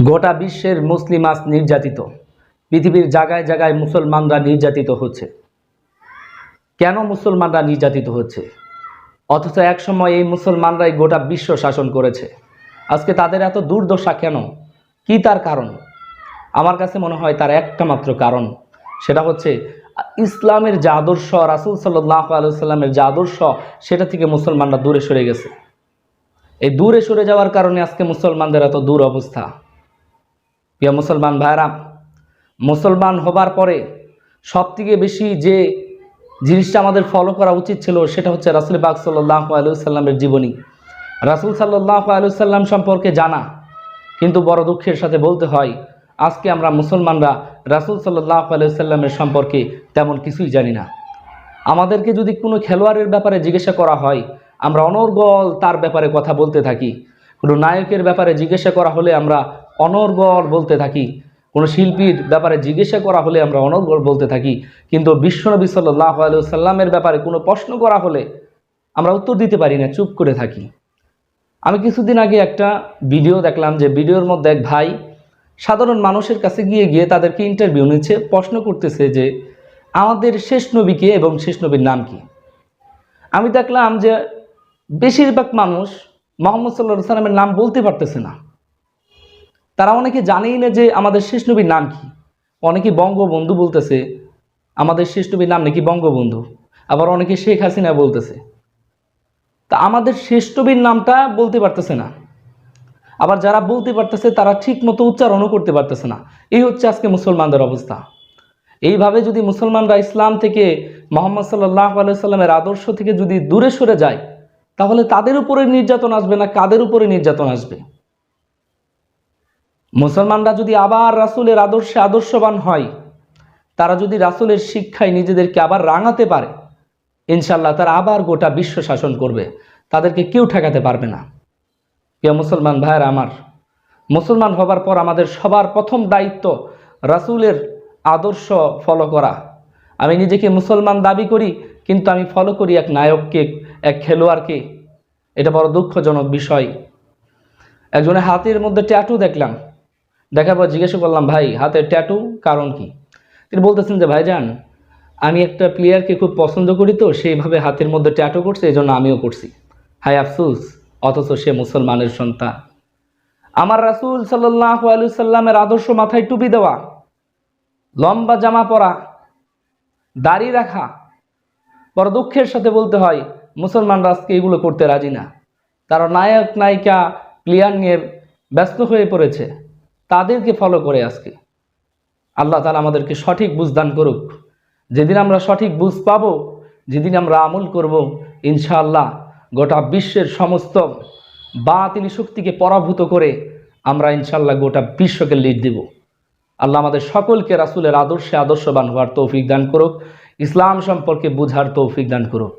গোটা বিশ্বের মুসলিম আজ নির্যাতিত। পৃথিবীর জায়গায় জায়গায় মুসলমানরা নির্যাতিত হচ্ছে। কেন মুসলমানরা নির্যাতিত হচ্ছে? অথচ একসময় এই মুসলমানরাই গোটা বিশ্ব শাসন করেছে। আজকে তাদের এত দুর্দশা কেন? কি তার কারণ? আমার কাছে মনে হয় তার একটা মাত্র কারণ। সেটা হচ্ছে, ইসলামের যে আদর্শ, রাসুল সাল্লাহ আলুসাল্লামের যে আদর্শ, সেটা থেকে মুসলমানরা দূরে সরে গেছে। এই দূরে সরে যাওয়ার কারণে আজকে মুসলমানদের এত দূর অবস্থা। প্রিয় মুসলমান ভাইরা মুসলমান হবার পরে সব থেকে বেশি যে জিনিসটা আমাদের ফলো করা উচিত ছিল, সেটা হচ্ছে রাসুল বাগ সাল্লাহ আলুসাল্লামের জীবনী। রাসুল সাল্লাহ আলুসাল্লাম সম্পর্কে জানা, কিন্তু বড় দুঃখের সাথে বলতে হয়, আজকে আমরা মুসলমানরা রাসুল সাল্লাহ আলুসাল্লামের সম্পর্কে তেমন কিছুই জানি না। আমাদেরকে যদি কোনো খেলোয়াড়ের ব্যাপারে জিজ্ঞাসা করা হয়, আমরা অনর্গল তার ব্যাপারে কথা বলতে থাকি। কোনো নায়কের ব্যাপারে জিজ্ঞাসা করা হলে আমরা অনর্গল বলতে থাকি। কোনো শিল্পীর ব্যাপারে জিজ্ঞাসা করা হলে আমরা অনর্গল বলতে থাকি। কিন্তু বিশ্বনবী সাল্লাহ সাল্লামের ব্যাপারে কোনো প্রশ্ন করা হলে আমরা উত্তর দিতে পারি না, চুপ করে থাকি। আমি কিছুদিন আগে একটা ভিডিও দেখলাম যে ভিডিওর মধ্যে এক ভাই সাধারণ মানুষের কাছে গিয়ে গিয়ে তাদেরকে ইন্টারভিউ নিচ্ছে, প্রশ্ন করতেছে যে, আমাদের শেষ নবীকে এবং শেষ নবীর নাম কি? আমি দেখলাম যে, বেশিরভাগ মানুষ মোহাম্মদ সাল্লা সাল্লামের নাম বলতে পারতেছে না। তারা অনেকে জানেই না যে আমাদের শেষ নবীর নাম কি। অনেকে বঙ্গবন্ধু বলতেছে, আমাদের শেষ নবীর নাম নাকি বঙ্গবন্ধু। আবার অনেকে শেখ হাসিনা বলতেছে। তা আমাদের শেষ নবীর নামটা বলতে পারতেছে না। আবার যারা বলতে পারতেছে, তারা ঠিক মতো উচ্চারণও করতে পারতেছে না। এই হচ্ছে আজকে মুসলমানদের অবস্থা। এইভাবে যদি মুসলমানরা ইসলাম থেকে মোহাম্মদ সাল্লাহ আলাইসাল্লামের আদর্শ থেকে যদি দূরে সরে যায়, তাহলে তাদের উপরে নির্যাতন আসবে না, কাদের উপরে নির্যাতন আসবে? মুসলমানরা যদি আবার রাসুলের আদর্শে আদর্শবান হয়, তারা যদি রাসুলের শিক্ষায় নিজেদেরকে আবার রাঙাতে পারে ইনশাল্লাহ তারা আবার গোটা বিশ্ব শাসন করবে। তাদেরকে কেউ ঠেকাতে পারবে না। প্রিয় মুসলমান ভাইয়েরা আমার, মুসলমান হবার পর আমাদের সবার প্রথম দায়িত্ব রাসুলের আদর্শ ফলো করা। আমি নিজেকে মুসলমান দাবি করি, কিন্তু আমি ফলো করি এক নায়ককে, এক খেলোয়াড়কে। এটা বড় দুঃখজনক বিষয়। একজনের হাতের মধ্যে ট্যাটু দেখলাম। দেখার পর জিজ্ঞাসা করলাম, ভাই, হাতের ট্যাটু কারণ কি? তিনি বলতেছেন যে ভাইজান আমি একটা প্লেয়ারকে খুব পছন্দ করি তো, সেইভাবে হাতের মধ্যে ট্যাটু করছে এই জন্য আমিও করছি। হাই আফসুস, অথচ সে মুসলমানের সন্তান। আমার রাসুল সাল্লাহ আলুসাল্লামের আদর্শ মাথায় টুপি দেওয়া, লম্বা জামা পরা, দাড়ি রাখা, বড় দুঃখের সাথে বলতে হয়, মুসলমানরা আজকে এগুলো করতে রাজি না। তারা নায়ক, নায়িকা প্লেয়ার নিয়ে ব্যস্ত হয়ে পড়েছে। তাদেরকে ফলো করে আজকে। আল্লাহ তালা আমাদেরকে সঠিক বুঝদান করুক। যেদিন আমরা সঠিক বুঝ পাবো, যেদিন আমরা আমল করব, ইনশাআল্লাহ গোটা বিশ্বের সমস্ত বাতিল শক্তিকে পরাভূত করে আমরা ইনশাল্লাহ গোটা বিশ্বকে লিড দেব। আল্লাহ আমাদের সকলকে রাসুলের আদর্শে আদর্শবান হওয়ার তৌফিক দান করুক। ইসলাম সম্পর্কে বুঝার তৌফিক দান করুক।